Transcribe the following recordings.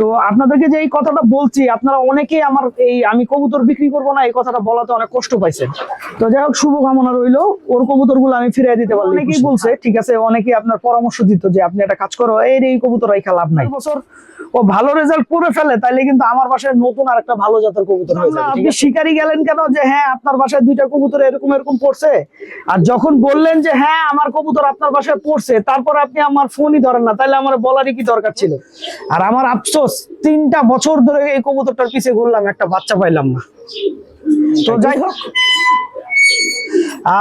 তো আপনাদেরকে যে এই কথাটা বলছি আপনারা অনেকেই আমার এই আমি কবুতর বিক্রি করব না এই কথাটা বলাতে অনেক কষ্ট পাইছেন। তো যাই হোক শুভকামনা রইল। ওর কবুতরগুলো আমি ফিরিয়ে দিতে পারলাম অনেকেই বলছে ঠিক আছে অনেকেই আপনার পরামর্শ দিত যে আপনি একটা কাজ করো এই এই কবুতর রাইখা লাভ নাই। বছর ও ভালো রেজাল্ট করে ফেলে তাইলে কিন্তু আমার বাসায় নতুন আর একটা ভালো জাতের কবুতর হয়ে যাবে আপনি শিকারি গেলেন কেন যে হ্যাঁ আপনার বাসায় দুইটা কবুতর এরকম এরকম পড়ছে? আর যখন বললেন যে হ্যাঁ আমার কবুতর আপনার বাসায় পড়ছে তারপর আপনি আমার ফোনই ধরেন না তাহলে আমার বলারই কি দরকার ছিল? আর আমার আফসোস তিনটা বছর ধরে এই কবুতরটার পিছে ঘুরলাম একটা বাচ্চা পাইলাম না। তো যাই হোক।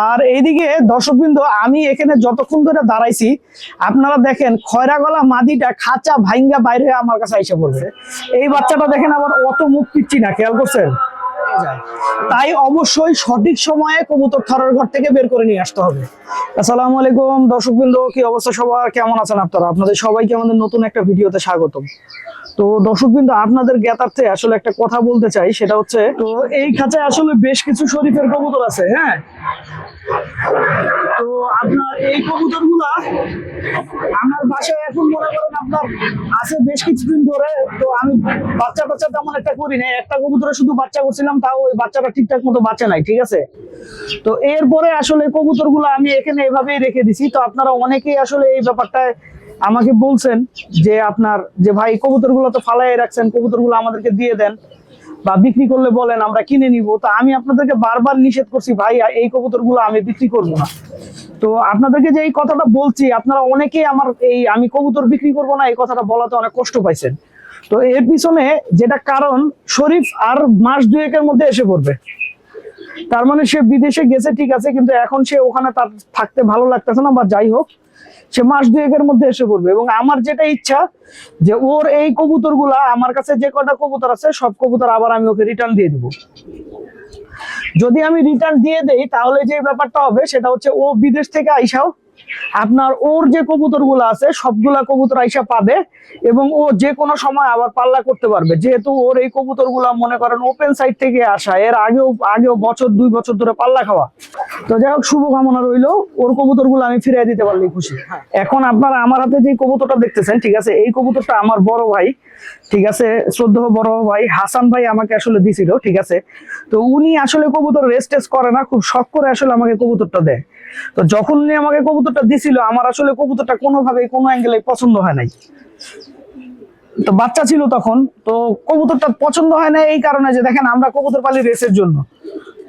আর এইদিকে দর্শকবৃন্দ আমি এখানে যতক্ষণ ধরে দাঁড়াইছি আপনারা দেখেন খয়রা গলা মাদিটা খাঁচা ভাইঙ্গা বাইরে আমার কাছে আইসা বলছে এই বাচ্চাটা দেখেন আবার অত মুখ পিচ্ছি না খেয়াল করছেন? তাই অবশ্যই সঠিক সময়ে কবুতর থরের ঘর থেকে বের করে নিয়ে আসতে হবে। আসসালামু আলাইকুম দর্শকবৃন্দ, কি অবস্থা সবার? কেমন আছেন আপনারা? আপনাদের সবাইকে আমাদের নতুন একটা ভিডিওতে স্বাগত তো দর্শকবৃন্দ, আপনাদের জ্ঞাতার্থে আসলে একটা কথা বলতে চাই, সেটা হচ্ছে, তো এই খাঁচায় আসলে বেশ কিছু শরীফের কবুতর আছে হ্যাঁ? তো আপনার এই কবুতরগুলা আমার বাসায় এখন মনে করেন আপনার আছে বেশ কিছুদিন ধরে, তো আমি বাচ্চা তেমন একটা করি না একটা কবুতরে শুধু বাচ্চা করছিলাম, তাও ওই বাচ্চাটা ঠিকঠাক মতো বাচ্চা নাই, ঠিক আছে? তো এরপরে আসলে কবুতর আমি এখানে এভাবেই রেখে দিছি। তো আপনারা অনেকেই আসলে এই ব্যাপারটায় আমাকে বলছেন যে আপনার যে ভাই কবুতরগুলো তো ফালাই রাখছেন কবুতরগুলো আমাদেরকে দিয়ে দেন। বা বিক্রি করলে বলেন, আমরা কিনে নিব। তো আমি আপনাদেরকে বারবার নিষেধ করছি, ভাই এই কবুতর আমি বিক্রি করব না। তো আপনাদেরকে যে এই কথাটা বলছি, আপনারা অনেকেই আমার এই আমি কবুতর বিক্রি করব না, এই কথাটা বলাতে অনেক কষ্ট পাইছেন। তো এর পিছনে যেটা কারণ, শরীফ আর মাস দুয়েকের মধ্যে এসে পড়বে। তার মানে সে বিদেশে গেছে, ঠিক আছে, কিন্তু এখন সে ওখানে তার থাকতে ভালো লাগতেছে না, বা যাই হোক সে মাস দুয়েকের মধ্যে এসে পড়বে। এবং আমার যেটা ইচ্ছা যে ওর এই কবুতরগুলা, আমার কাছে যে কটা কবুতর আছে, সব কবুতর আবার আমি ওকে রিটার্ন দিয়ে দেবো। যদি আমি রিটার্ন দিয়ে দেই, তাহলে যে ব্যাপারটা হবে, সেটা হচ্ছে ও বিদেশ থেকে আইসাও আপনার ওর যে কবুতরগুলো আছে সবগুলা কবুতর আইসা পাবে এবং ও যে কোনো সময় আবার পাল্লা করতে পারবে। যেহেতু ওর এই কবুতরগুলা মনে করেন ওপেন সাইড থেকে আসা এর আগেও আগেও বছর দুই বছর ধরে পাল্লা খাওয়া। তো যাই হোক শুভকামনা রইল। ওর কবুতরগুলো আমি ফিরিয়ে দিতে পারলেই খুশি। এখন আপনারা আমার হাতে যে কবুতরটা দেখতেছেন ঠিক আছে এই কবুতরটা আমার বড় ভাই ঠিক আছে শ্রদ্ধেয় বড় ভাই হাসান ভাই আমাকে আসলে দিছিল ঠিক আছে। তো উনি আসলে কবুতর রেস্ট টেস্ট করে না খুব শখ করে আসলে আমাকে কবুতরটা দেয়। তো যখন উনি আমাকে কবুতরটা দিছিল, আমার আসলে কবুতরটা কোনোভাবে কোনো অ্যাঙ্গেলে পছন্দ হয় নাই। তো বাচ্চা ছিল তখন, তো কবুতরটা পছন্দ হয় না এই কারণে যে, দেখেন আমরা কবুতর পালি রেসের জন্য।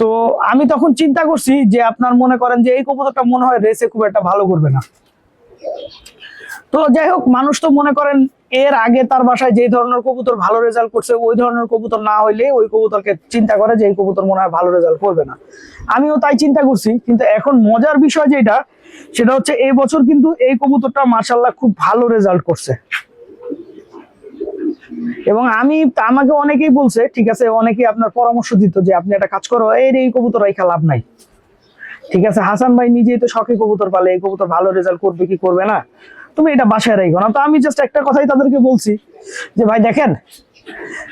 তো আমি তখন চিন্তা করছি যে, আপনার মনে করেন যে, এই কবুতরটা মনে হয় রেসে খুব একটা ভালো করবে না। তো যাই হোক, মানুষ তো মনে করেন এর আগে তার বাসায় যে ধরনের কবুতর ভালো রেজাল্ট করছে, ওই ধরনের কবুতর না হইলে ওই কবুতরকে চিন্তা করে যে এই কবুতর মনে হয় ভালো রেজাল্ট করবে না। আমিও তাই চিন্তা করছি, কিন্তু এখন মজার বিষয় যেটা, সেটা হচ্ছে এই বছর কিন্তু এই কবুতরটা মার্শাল্লাহ খুব ভালো রেজাল্ট করছে। এবং আমি, আমাকে অনেকেই বলছে, ঠিক আছে, অনেকেই আপনার পরামর্শ দিত যে আপনি একটা কাজ করো এর এই কবুতর রাইখা লাভ নাই। ঠিক আছে, হাসান ভাই নিজেই তো শখে কবুতর পালে, এই কবুতর ভালো রেজাল্ট করবে কি করবে না? তুমি এটা বাসায় রাখো না। তো আমি জাস্ট একটা কথাই তাদেরকে বলছি যে, ভাই, দেখেন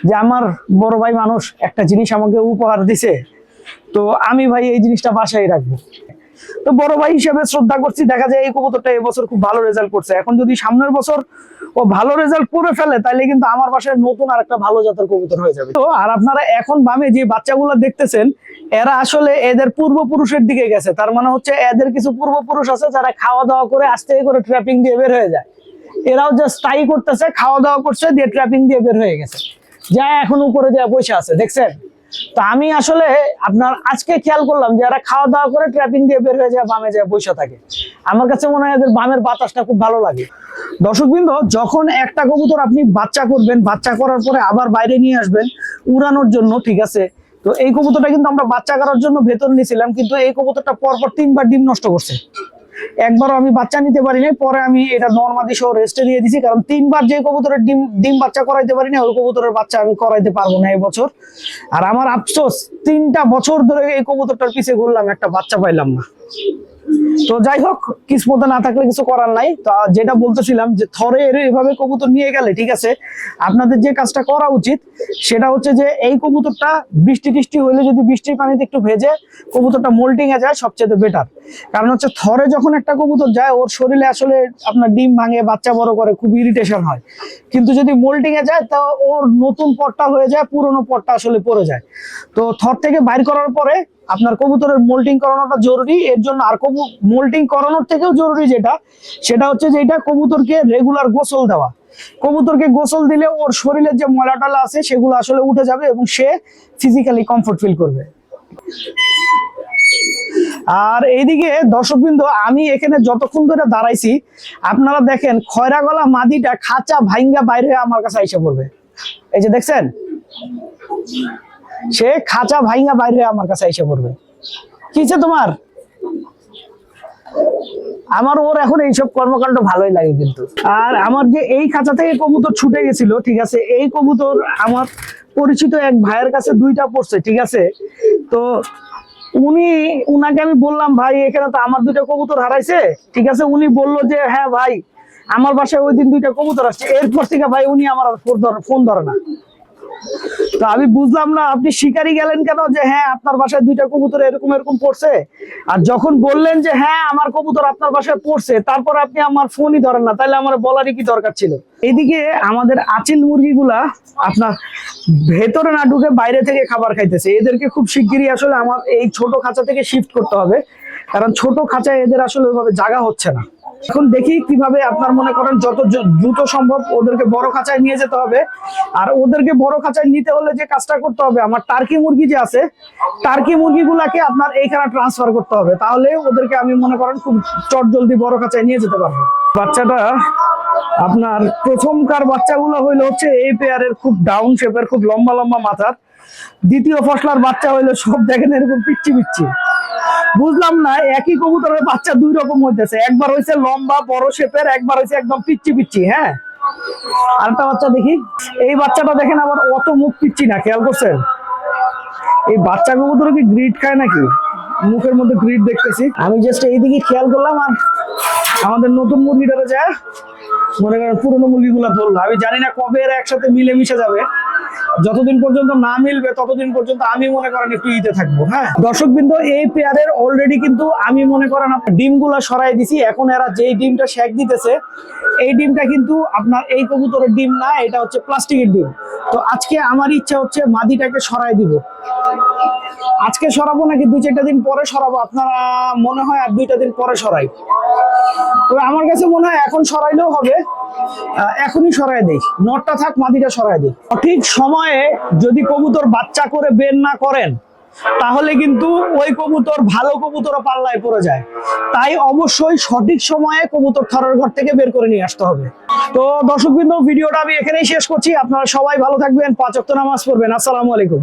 যে, আমার বড় ভাই মানুষ একটা জিনিস আমাকে উপহার দিছে। তো আমি, ভাই, এই জিনিসটা বাসায় রাখব। তো বড় ভাই হিসেবে শ্রদ্ধা করছি। দেখা যায় এই কবুতরটা এবছর খুব ভালো রেজাল্ট করছে। এখন যদি সামনের বছর ও ভালো রেজাল্ট করে ফেলে তাহলে কিন্তু আমার বাসায় নতুন আর একটা ভালো জাতের কবুতর হয়ে যাবে। তো, আর আপনারা এখন বামে যে বাচ্চাগুলো দেখতেছেন এরা আসলে এদের পূর্বপুরুষের দিকে গেছে। তার মানে হচ্ছে এদের কিছু পূর্বপুরুষ আছে যারা খাওয়া দাওয়া করে আস্তে করে ট্র্যাপিং দিয়ে বের হয়ে যায়। এরাও জাস্ট তাই করতেছে খাওয়া দাওয়া করছে, দিয়ে ট্র্যাপিং দিয়ে বের হয়ে গেছে। যা এখন উপরে যা পয়সা আছে, দেখছেন? তো আমি আসলে আপনার আজকে খেয়াল করলাম যে এরা খাওয়া দাওয়া করে ট্র্যাপিং দিয়ে বের হয়ে যায়, বামে যায়, বসে থাকে। আমার কাছে মনে হয় এদের বামের বাতাসটা খুব ভালো লাগে। দর্শকবৃন্দ, যখন একটা কবুতর আপনি বাচ্চা করবেন, বাচ্চা করার পরে আবার বাইরে নিয়ে আসবেন, উড়ানোর জন্য, ঠিক আছে? তো এই কবুতরটা কিন্তু আমরা বাচ্চা করার জন্য ভেতর নিয়েছিলাম, কিন্তু এই কবুতরটা পরপর তিনবার ডিম নষ্ট করছে। একবার আমি বাচ্চা নিতে পারি নাই পরে আমি এটা নর্মাদি সহ রেস্টে দিয়ে দিছি, কারণ তিনবার যে কবুতরের ডিম ডিম বাচ্চা করাইতে পারি না ওই কবুতরের বাচ্চা আমি করাইতে পারব না এই বছর আর আমার আফসোস, তিনটা বছর ধরে এই কবুতরটার পিছিয়ে ঘুরলাম, একটা বাচ্চা পাইলাম না। তো যাই হোক, কিসমতে না থাকলে কিছু করার নাই। তো যেটা বলতেছিলাম যে থরে এর এভাবে কবুতর নিয়ে গেলে, ঠিক আছে? আপনাদের যে কাজটা করা উচিত, সেটা হচ্ছে যে এই কবুতরটা বৃষ্টি টিষ্টি হইলে যদি বৃষ্টির পানিতে একটু ভেজে কবুতরটা মোল্টিং এ যায়, সবচেয়ে বেটার কারণ হচ্ছে থরে যখন একটা কবুতর যায়, ওর শরীরে আসলে আপনার ডিম ভাঙে, বাচ্চা বড় করে, খুব ইরিটেশন হয়। কিন্তু যদি মোল্টিং এ যায়, তা ওর নতুন পটটা হয়ে যায়, পুরনো পটটা আসলে পড়ে যায়। তো থর থেকে বাইর করার পরে আপনার কবুতরের মোল্টিং করানোটা জরুরি। এর জন্য আর কবু মোল্টিং করানোর থেকেও জরুরি যেটা, সেটা হচ্ছে যে এটা কবুতরকে রেগুলার গোসল দেওয়া। কবুতরকে গোসল দিলে ওর শরীরের যে ময়লাটালা আছে, সেগুলো আসলে উঠে যাবে এবং সে ফিজিক্যালি কমফোর্ট ফিল করবে। আর এইদিকে দর্শকবৃন্দ, আমি এখানে যতক্ষণ ধরে দাঁড়াইছি, আপনারা দেখেন খয়রা গলা মাদিটা খাঁচা ভাইঙ্গা বাইরে আমার কাছে এসে পড়বে। এই যে দেখছেন? সে খাঁচা ভাইঙ্গা বাইরে আমার কাছে এসে পড়বে। কিছে তোমার? আমার ওর এখন এইসব কর্মকাণ্ড ভালোই লাগে কিন্তু। আর আমার যে এই খাঁচা থেকে কবুতর ছুটে গেছিল, ঠিক আছে, এই কবুতর আমার পরিচিত এক ভাইয়ের কাছে দুইটা পড়ছে, ঠিক আছে। তো উনি, উনাকে আমি বললাম, ভাই, এখানে তো আমার দুইটা কবুতর হারাইছে। ঠিক আছে, উনি বলল যে হ্যাঁ ভাই, আমার বাসায় ওই দিন দুইটা কবুতর আসছে। এরপর থেকে ভাই, উনি আমার ফোন ধরে না। তো আমি বুঝলাম না, আপনি শিকারি গেলেন কেন যে হ্যাঁ আপনার বাসায় দুইটা কবুতর এরকম এরকম পড়ছে? আর যখন বললেন যে হ্যাঁ আমার কবুতর আপনার বাসায় পড়ছে, তারপর আপনি আমার ফোনই ধরেন না তাহলে আমার বলারই কি দরকার ছিল? এইদিকে আমাদের আচিল মুরগিগুলা আপনার ভেতরে না ঢুকে বাইরে থেকে খাবার খাইতেছে। এদেরকে খুব শিগগিরই আসলে আমার এই ছোট খাঁচা থেকে শিফট করতে হবে। কারণ ছোট খাঁচায় এদের আসলে ওইভাবে জায়গা হচ্ছে না। এখন দেখি কীভাবে আপনার মনে করেন যত দ্রুত সম্ভব ওদেরকে বড় খাঁচায় নিয়ে যেতে হবে। আর ওদেরকে বড় খাঁচায় নিতে হলে যে কাজটা করতে হবে, আমার টার্কি মুরগি যে আছে, টার্কি মুরগিগুলাকে আপনার এইখানে ট্রান্সফার করতে হবে। তাহলে ওদেরকে আমি মনে করেন খুব চট জলদি বড় খাঁচায় নিয়ে যেতে পারব। বাচ্চাটা আপনার প্রথমকার বাচ্চাগুলো হইল হচ্ছে এই পেয়ারের খুব ডাউন শেপের খুব লম্বা লম্বা মাথার। দ্বিতীয় ফসলার বাচ্চা হইল সব দেখেন এরকম পিচ্ছি পিচ্ছি বুঝলাম না, একই কবুতরের বাচ্চা দুই রকম হইতেছে। একবার হইছে লম্বা, বড় শেপের, একবার হইছে একদম পিচ্ছি পিচ্ছি হ্যাঁ? আরেকটা বাচ্চা দেখি। এই বাচ্চাটা দেখেন আবার অত মুখ পিচ্ছি না, খেয়াল করছেন? এই বাচ্চা কবুতর কি গ্রিড খায় নাকি? মুখের মধ্যে গ্রিড দেখতেছি। আমি জাস্ট এইদিকে খেয়াল করলাম আর আমাদের নতুন মুরগিটা যায় মনে করেন পুরোনো মুরগিগুলো ধরলো। আমি জানি না কবে এরা একসাথে মিলে মিশে যাবে। যতদিন পর্যন্ত না মিলবে, ততদিন পর্যন্ত আমি মনে করেন একটু ইতে থাকব হ্যাঁ? দর্শক বিন্দু এই পেয়ারের অলরেডি কিন্তু আমি মনে করেন ডিমগুলা সরাই দিছি। এখন এরা যেই ডিমটা শেক দিতেছে, এই ডিমটা কিন্তু আপনার এই কবুতরের ডিম না, এটা হচ্ছে প্লাস্টিকের ডিম। তো আজকে আমার ইচ্ছা হচ্ছে মাদিটাকে সরাই দিব। আজকে সরাবো নাকি দুই চারটা দিন পরে সরাবো? আপনারা মনে হয় আর দুইটা দিন পরে সরাই। তবে আমার কাছে মনে হয় এখন সরাইলেও হবে। এখনই সরাই দেই। নটটা থাক মাদিটা সরাই দিই। সঠিক সময়ে যদি কবুতর বাচ্চা করে বের না করেন, তাহলে কিন্তু ওই কবুতর ভালো কবুতর পাল্লায় পড়ে যায়। তাই অবশ্যই সঠিক সময়ে কবুতর থরের ঘর থেকে বের করে নিয়ে আসতে হবে। তো দর্শকবৃন্দ, ভিডিওটা আমি এখানেই শেষ করছি। আপনারা সবাই ভালো থাকবেন। পাঁচ ওয়াক্ত নামাজ পড়বেন। আসসালামু আলাইকুম।